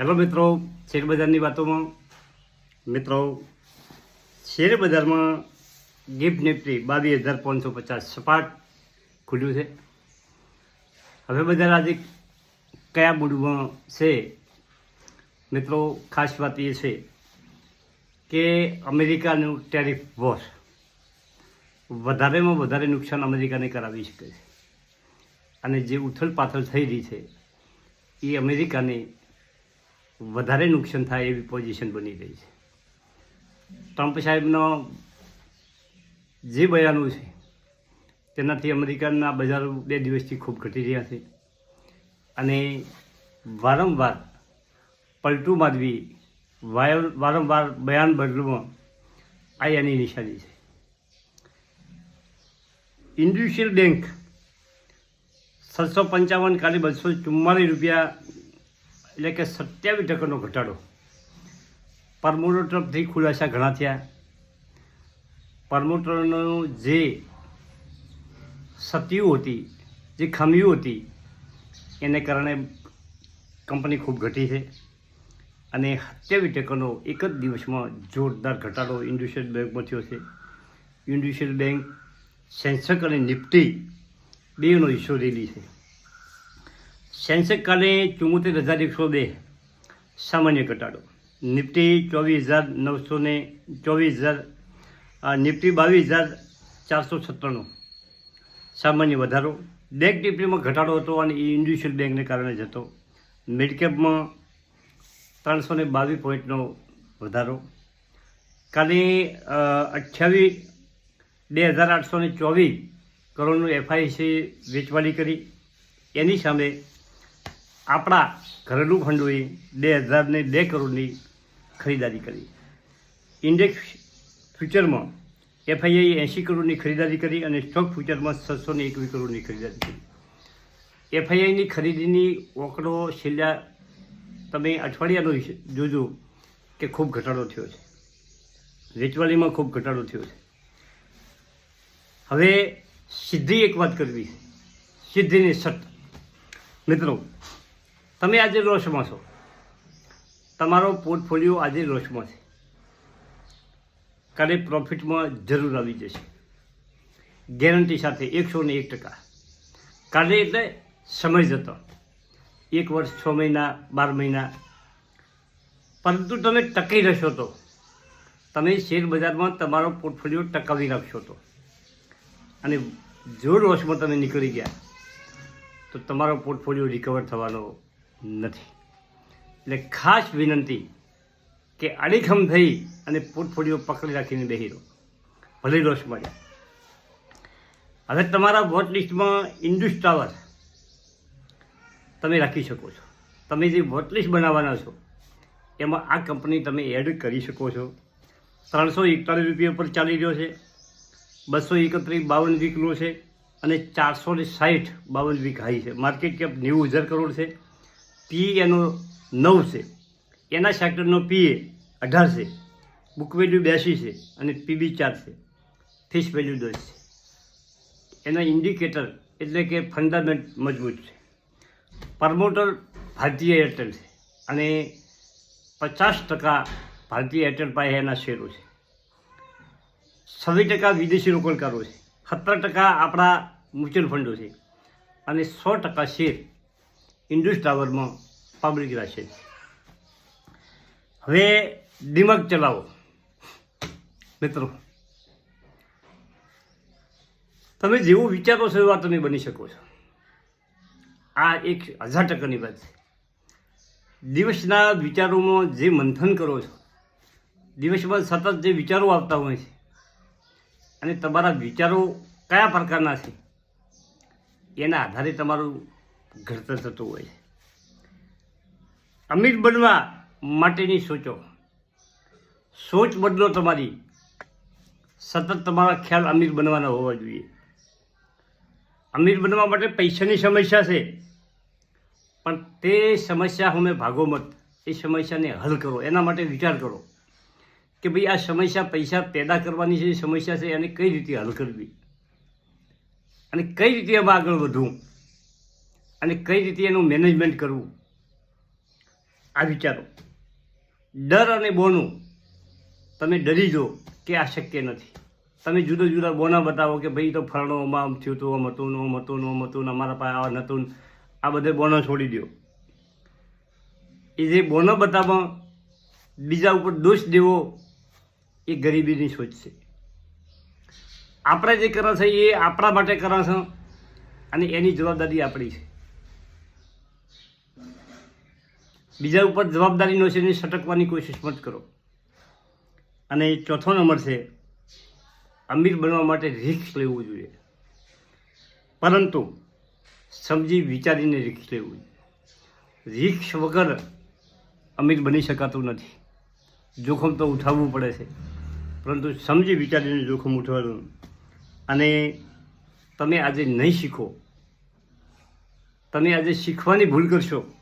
Hello મિત્રો, શેરબજારની વાતોમાં. મિત્રો, શેરબજારમાં ગિફ્ટ નિફ્ટી બાવીસ હજાર પાંચસો પચાસ સપાટ ખુલ્યું છે. હવે બજાર આજે કયા મૂડમાં છે? મિત્રો, ખાસ વાત એ છે કે અમેરિકાનું ટેરિફ વોર વધારેમાં વધારે નુકસાન અમેરિકાને કરાવી શકે છે. અને જે ઉથલ પાથલ થઈ રહી છે, એ અમેરિકાને વધારે નુકસાન થાય એવી પોઝિશન બની રહી છે. ટ્રમ્પ સાહેબનો જે બયાનો છે, તેનાથી અમેરિકાના બજારો બે દિવસથી ખૂબ ઘટી રહ્યા છે. અને વારંવાર પલટું મારવી વારંવાર બયાન બદલવું આ એની નિશાની છે. ઇન્ડસ્ટ્રીયલ બેંક છસો પંચાવન કાલે બસો ચુમ્માલીસ રૂપિયા એટલે કે સત્યાવીસ ટકાનો ઘટાડો. પરમોટર તરફથી ખુલાસા ઘણા થયા. પરમોટરનું જે સતીઓ હતી, જે ખામીઓ હતી, એને કારણે કંપની ખૂબ ઘટી છે. અને સત્યાવીસ ટકાનો એક જ દિવસમાં જોરદાર ઘટાડો ઇન્ડસ્ટ્રીયલ બેંકમાં થયો છે. ઇન્ડસ્ટ્રીયલ બેંક સેન્સેક્સ અને નિફ્ટી બેનો હિસ્સો રેલી છે. સેન્સેક્સ કાલે ચુમ્મોતેર હજાર એકસો બે. સામાન્ય ઘટાડો. નિફ્ટી ચોવીસ હજાર નવસો ને ચોવીસ હજાર નિફ્ટી બાવીસ હજાર ચારસો સત્તરનો સામાન્ય વધારો. બેંક નિફ્ટીમાં ઘટાડો હતો અને એ ઇન્ડસ્ટ્રીયલ બેંકને કારણે જ હતો. મિડકેપમાં ત્રણસો ને બાવીસ પોઈન્ટનો વધારો. કાલે અઠ્યાવીસ, બે હજાર આઠસો ને ચોવીસ કરોડનું એફઆઈસી વેચવાલી કરી. એની સામે આપણા ઘરેલું ફંડોએ બે હજારને બે કરોડની ખરીદારી કરી. ઇન્ડેક્સ ફ્યુચરમાં એફઆઈઆઈ એંશી કરોડની ખરીદારી કરી અને સ્ટોક ફ્યુચરમાં છસો ને એકવીસ કરોડની ખરીદારી કરી. એફઆઈઆઈની ખરીદીની ઓકડો છેલ્લા તમે અઠવાડિયાનો જોજો કે ખૂબ ઘટાડો થયો છે. વેચવાલીમાં ખૂબ ઘટાડો થયો છે. હવે સીધી એક વાત કરવી. સિદ્ધિની સટ મિત્રો તમે આજે રોષમાં છો. તમારો પોર્ટફોલિયો આજે રોષમાં છે. કાલે પ્રોફિટમાં જરૂર આવી જશે. ગેરંટી સાથે એકસો ને એક ટકા. કાલે એટલે સમય જતો. એક વર્ષ, છ મહિના, બાર મહિના. પરંતુ તમે ટકી રહેશો તો. તમે શેર બજારમાં તમારો પોર્ટફોલિયો ટકાવી રાખશો તો. અને જો રોષમાં તમે નીકળી ગયા, તો તમારો પોર્ટફોલિયો રિકવર થવાનો નથી. એટલે ખાસ વિનંતી કે અડીખમ થઈ અને પોર્ટફોલિયો પકડી રાખીને બેસી રહો. ભલે લોસ મળ્યા હવે તમારા વોટ લિસ્ટમાં ઇન્ડુસ ટાવર તમે રાખી શકો છો. તમે જે વોટ લિસ્ટ બનાવવાના છો, એમાં આ કંપની તમે એડ કરી શકો છો. ત્રણસો એકતાલીસ રૂપિયા પર ચાલી રહ્યો છે. બસો એકત્રીસ બાવન વીકનો છે અને ચારસો ને સાઠ બાવન વીક હાઈ છે. માર્કેટ કેપ નેવું હજાર કરોડ છે. પી એનો નવ છે. એના સેક્ટરનો પી એ અઢાર છે. બુક વેલ્યુ બેસી છે અને પીબી ચાર છે. ફિશ વેલ્યુ દસ છે. એના ઇન્ડિકેટર એટલે કે ફંડામેન્ટ મજબૂત છે. પ્રમોટર ભારતીય એરટેલ છે અને પચાસ ટકા ભારતીય એરટેલ પાસે એના શેરો છે. છવ્વીસ ટકા વિદેશી રોકાણકારો છે. સત્તર ટકા આપણા મ્યુચ્યુઅલ ફંડો છે. અને સો ટકા શેર ઇન્ડસ ટાવરમાં પબ્લિક છે. હવે દિમાગ ચલાવો. મિત્રો, તમે જેવું વિચારો છો એવા તમે બની શકો છો. આ એક હજાર ટકાની વાત છે. દિવસના વિચારોમાં જે મંથન કરો છો, દિવસમાં સતત જે વિચારો આવતા હોય છે, અને તમારા વિચારો કયા પ્રકારના છે, એના આધારે તમારું ઘડતર થતું હોય. અમીર બનવા માટેની સોચો. સોચ બદલો તમારી. સતત તમારા ખ્યાલ અમીર બનવાના હોવા જોઈએ. અમીર બનવા માટે પૈસાની સમસ્યા છે. પણ તે સમસ્યા અમે ભાગો મત. એ સમસ્યાને હલ કરો. એના માટે વિચાર કરો કે ભાઈ આ સમસ્યા પૈસા પેદા કરવાની જે સમસ્યા છે એને કઈ રીતે હલ કરવી? અને કઈ રીતે એમાં આગળ વધવું? અને કઈ રીતે એનું મેનેજમેન્ટ કરવું? આ વિચારો. ડર અને બોનું, તમે ડરી જો કે આ શક્ય નથી. તમે જુદા જુદા બોના બતાવો કે ભાઈ તો ફરણો આમાં થયું હતું આમ હતું આમ હતું આમ હતું અમારા પાસે આવા નહોતું આ બધે બોનો છોડી દો એ જે બોનો બતાવવા બીજા ઉપર દોષ દેવો, એ ગરીબીની સોચ છે. આપણે જે કરવા છે એ આપણા માટે કરવા છે અને એની જવાબદારી આપણી છે. બીજા ઉપર જવાબદારીનો છે એને સટકવાની કોશિશ મત કરો. અને ચોથો નંબર છે, અમીર બનવા માટે રિક્ષ લેવું જોઈએ. પરંતુ સમજી વિચારીને રિક્ષ લેવું જોઈએ. રિક્સ વગર અમીર બની શકાતું નથી. જોખમ તો ઉઠાવવું પડે છે. પરંતુ સમજી વિચારીને જોખમ ઉઠાવવાનું. અને તમે આજે નહીં શીખો. તમે આજે શીખવાની ભૂલ કરશો.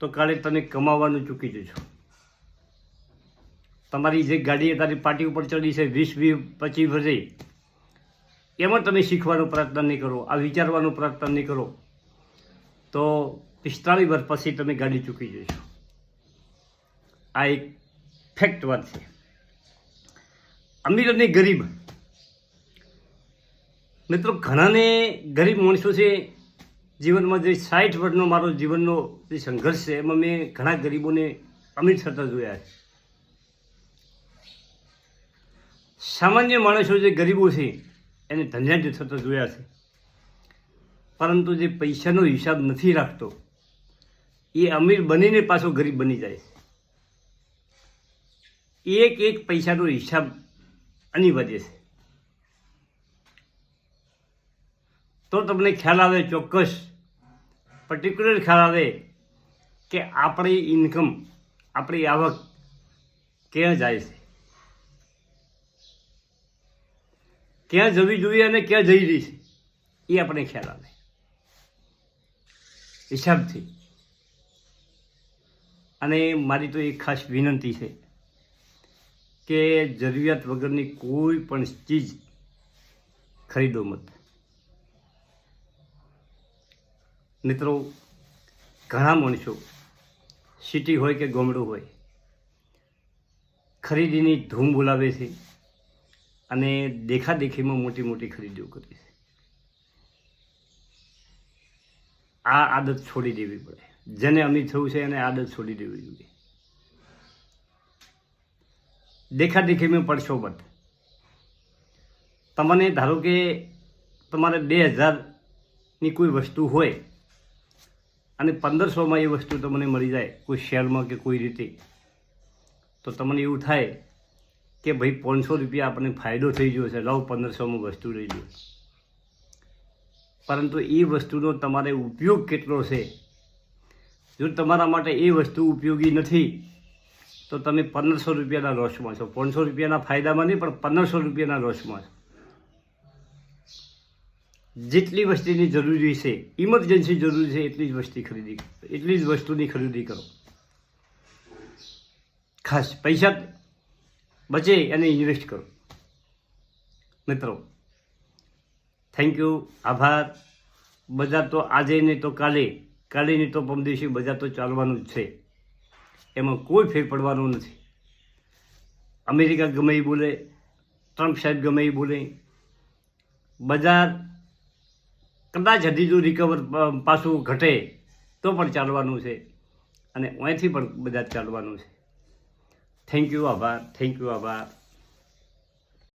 તો કાલે તમે કમાવાનું ચૂકી જશો તમારી જે ગાડી તારી પાટી ઉપર ચડી છે, વીસ વીસ, પચીસ વર્ષે, એમાં તમે શીખવાનો પ્રયત્ન નહીં કરો, આ વિચારવાનો પ્રયત્ન નહીં કરો. તો પિસ્તાળીસ વર્ષ પછી તમે ગાડી ચૂકી જશો આ એક ફેક્ટ વાત છે. અમીર અને ગરીબ. મિત્રો, ઘણાને ગરીબ માણસો છે જીવનમાં જે સાઠ વર્ષનો મારો જીવનનો જે સંઘર્ષ છે, એમાં મેં ઘણા ગરીબોને અમીર થતા જોયા છે. સામાન્ય માણસો જે ગરીબો છે, એને ધન્યાજ થતા જોયા છે. પરંતુ જે પૈસાનો હિસાબ નથી રાખતો, એ અમીર બનીને પાછો ગરીબ બની જાય છે. એક એક પૈસાનો હિસાબ અનિવાર્ય છે. તો તમને ખ્યાલ આવે ચોક્કસ પર્ટિક્યુલર ખ્યાલ આવે કે આપણી ઇન્કમ આપણી આવક ક્યાં જાય છે? ક્યાં જવી જોઈએ અને ક્યાં જઈ રહી છે? એ આપણે ખ્યાલ આવે. હિસાબથી. અને મારી તો એક ખાસ વિનંતી છે કે જરૂરિયાત વગરની કોઈ પણ ચીજ ખરીદો મત. મિત્રો, ઘણા માણસો સિટી હોય કે ગામડું હોય, ખરીદીની ધૂમ બોલાવે છે અને દેખાદેખીમાં મોટી મોટી ખરીદીઓ કરે છે. આ આદત છોડી દેવી પડે. જેને અમીર થયું છે એને આદત છોડી દેવી જોઈએ. દેખાદેખીમાં પડશો બધ તમને ધારો કે તમારે બે હજારની કોઈ વસ્તુ હોય અને પંદરસોમાં એ વસ્તુ તમને મળી જાય, કોઈ શેરમાં કે કોઈ રીતે. તો તમને એવું થાય કે ભાઈ પાંચસો રૂપિયા આપણને ફાયદો થઈ ગયો છે, લાવ પંદરસોમાં વસ્તુ લઈ લો પરંતુ એ વસ્તુનો તમારે ઉપયોગ કેટલો છે? જો તમારા માટે એ વસ્તુ ઉપયોગી નથી, તો તમે પંદરસો રૂપિયાના લોસમાં છો. પાંચસો રૂપિયાના ફાયદામાં નહીં, પણ પંદરસો રૂપિયાના લોસમાં છો. જેટલી વસ્તીની જરૂરી છે ઇમરજન્સી જરૂરી છે, એટલી જ વસ્તી ખરીદી, એટલી જ વસ્તુની ખરીદી કરો. ખાસ પૈસા બચે અને ઇન્વેસ્ટ કરો. મિત્રો થેન્ક યુ આભાર. બજાર તો આજે નહીં તો કાલે કાલે નહીં તો પમદેશી બજાર તો ચાલવાનું જ છે. એમાં કોઈ ફેર પડવાનો નથી. અમેરિકા ગમે એ બોલે, ટ્રમ્પ સાહેબ ગમે એ બોલે. બજાર કદાચ હજી જો રિકવર પાછું ઘટે, તો પણ ચાલવાનું છે. અને અહીંથી પણ બધા ચાલવાનું છે. થેન્ક યુ આભાર. થેન્ક યુ આભાર.